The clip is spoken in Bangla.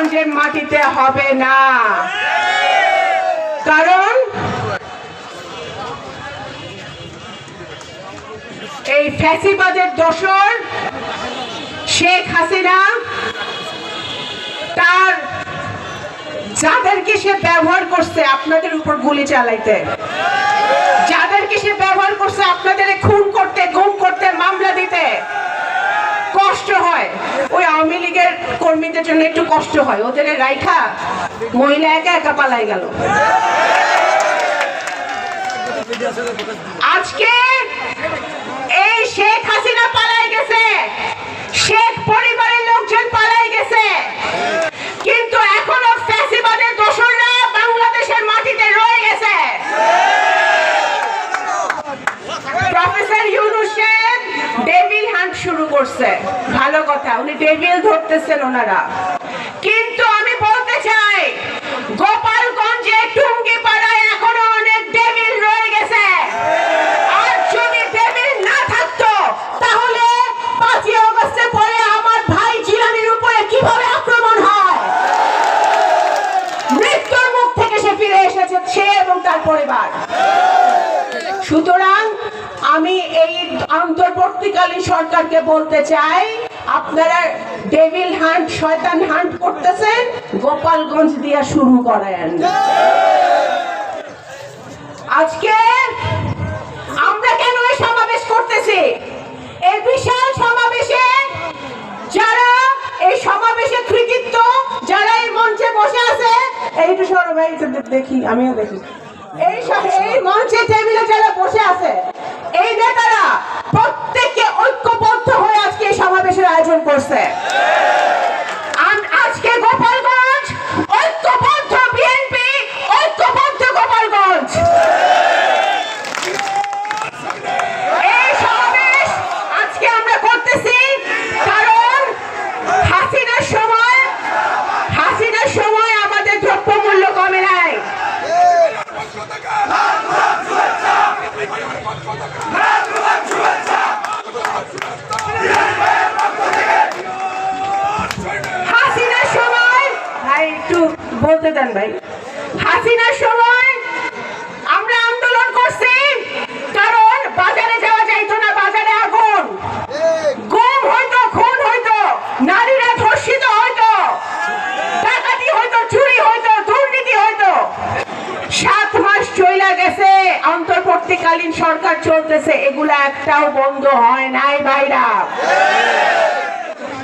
গোপালগঞ্জের মাটিতে হবে না। কারণ এই ফ্যাসিবাদের দোসর শেখ হাসিনা তার যাদেরকে সে ব্যবহার করছে আপনাদের উপর গুলি চালাইতে যাদেরকে সে ব্যবহার করছে আপনাদের খুন করতে গুম করতে মামলা দিতে কষ্ট হয় ওই আওয়ামী লীগের কর্মীদের জন্য একটু কষ্ট হয়। ওদের রাইখা মহিলা একা একা পালাই গেল। আজকে এই শেখ হাসিনা পালাই গেছে। শেখ পরিবারের লোকজন পালাই গেছে। কিন্তু এখনও ফ্যাসিবাদের দোসররা বাংলাদেশের মাটিতে রয়ে গেছে। প্রফেসর ইউনুস সাহেব ডেভিল হান্ট শুরু করছে। ভালো কথা, উনি ডেভিল ধরতেছেন ওনারা। কিন্তু আমি বলতে চাই, গোপালগঞ্জে টুঙ্গি পাড়ায় এখনও অনেক ডেভিল রয়ে গেছে। আর যদি না থাকতো, তাহলে আমার ভাই উপরে কীভাবে আক্রমণ হয়? মৃত্যুর মুখ থেকে সে ফিরে এসেছে, সে এবং তার পরিবার। সুতরাং আমি এই অন্তর্বর্তীকালীন সরকারকে বলতে চাই, আপনারা ডেভিল হান্ট, শয়তান হান্ট করতেছেন, গোপালগঞ্জ দিয়া শুরু করেন। আজকে আমরা কেন এই সমাবেশ করতেছি? এই বিশাল সমাবেশে যারা এই সমাবেশে কৃতিত্ব, যারা এই মঞ্চে বসে আছে এইটু সরো ভাই, একটু দেখি, আমিও দেখি। এই এই মঞ্চে টেবিলে যারা বসে আছে এই নেতারা প্রত্যেককে বলতে দেন ভাই। হাসিনার সময় আমরা আন্দোলন করছি, কারণ বাজারে যাওয়া যাইতো না, বাজারে আগুন। গুম হইতো, খুন হইতো, নারীরা ধর্ষিত হইতো, ডাকাতি হইতো, চুরি হইতো, দুর্নীতি হইতো। সাত মাস চইলা গেছে, অন্তর্বর্তীকালীন সরকার চলতেছে, এগুলা একটাও বন্ধ হয় নাই ভাইরা।